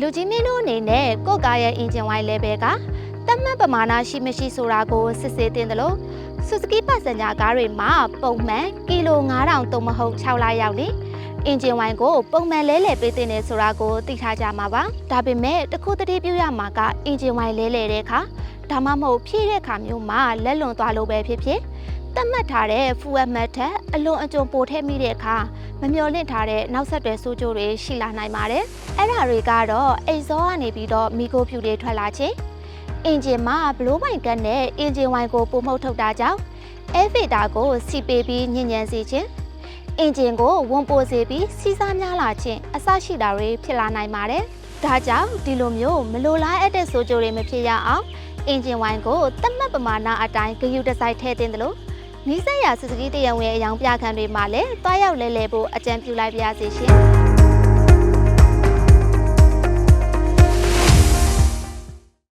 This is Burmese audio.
လူကြီးမင်းတို့အနေနဲ့ကိုယ့်ကားရဲ့အင်ဂျင်ဝိုင်း level ကတတ်မှတ်ပမာဏရှိမရှိဆိုတာကိုစစ်ဆေးတင်တယ်လို့ Suzuki Passenger ကားတွေမှာပုံမှန်ကီလို9000တုံးမဟုတ်6လရောက်နေအင်ဂျင်ဝိုင်းကိုပုံမှန်လဲလှယ်ပေးတင်တယ်ဆိုတာကိုသိထားကြမှာပါဒါပေမဲ့တစ်ခုတတိပြုရမှာကအင်ဂျင်ဝိုင်းလဲလှယ်တဲ့အခါဒါမှမဟုတ်ဖြည့်တဲ့အခါမျိုးမှာလက်လွန်သွားလို့ပဲဖြစ်ဖြစ် တတ်မှတ်ထားတဲ့ fuel mat ထက်အလွန်အကျွံပိုထည့်မိတဲ့အခါမမျော်လင့်ထားတဲ့နောက်ဆက်တွဲဆိုးကျိုးတွေရှိလာနိုင်ပါတယ်အဲ့ဒါတွေကတော့အိတ်ဇောကနေပြီးတော့မီကိုဖြူတွေထွက်လာခြင်းအင်ဂျင်မှာဘလိုးပိုင်ကတ်နဲ့အင်ဂျင်ဝိုင်းကိုပုံမှုတ်ထုတ်တာကြောင့်အဲဖီတာကိုစီပေးပြီးညဉ့်ညံစေခြင်းအင်ဂျင်ကိုဝန်ပိုစေပြီးစီးစားများလာခြင်းအစရှိတာတွေဖြစ်လာနိုင်ပါတယ်။ဒါကြောင့်ဒီလိုမျိုးမလိုလားအပ်တဲ့ဆိုးကျိုးတွေမဖြစ်ရအောင်အင်ဂျင်ဝိုင်းကိုတတ်မှတ်ပမာဏအတိုင်းဂရုတစိုက်ထည့်တင်တယ်လို့ နီးစပ်ရာစုစုကီတရံဝင်အယောင်ပြခန်းတွေမှာလည်းတွားရောက်လဲလဲဖို့အကြံပြုလိုက်ပါရစေရှင်။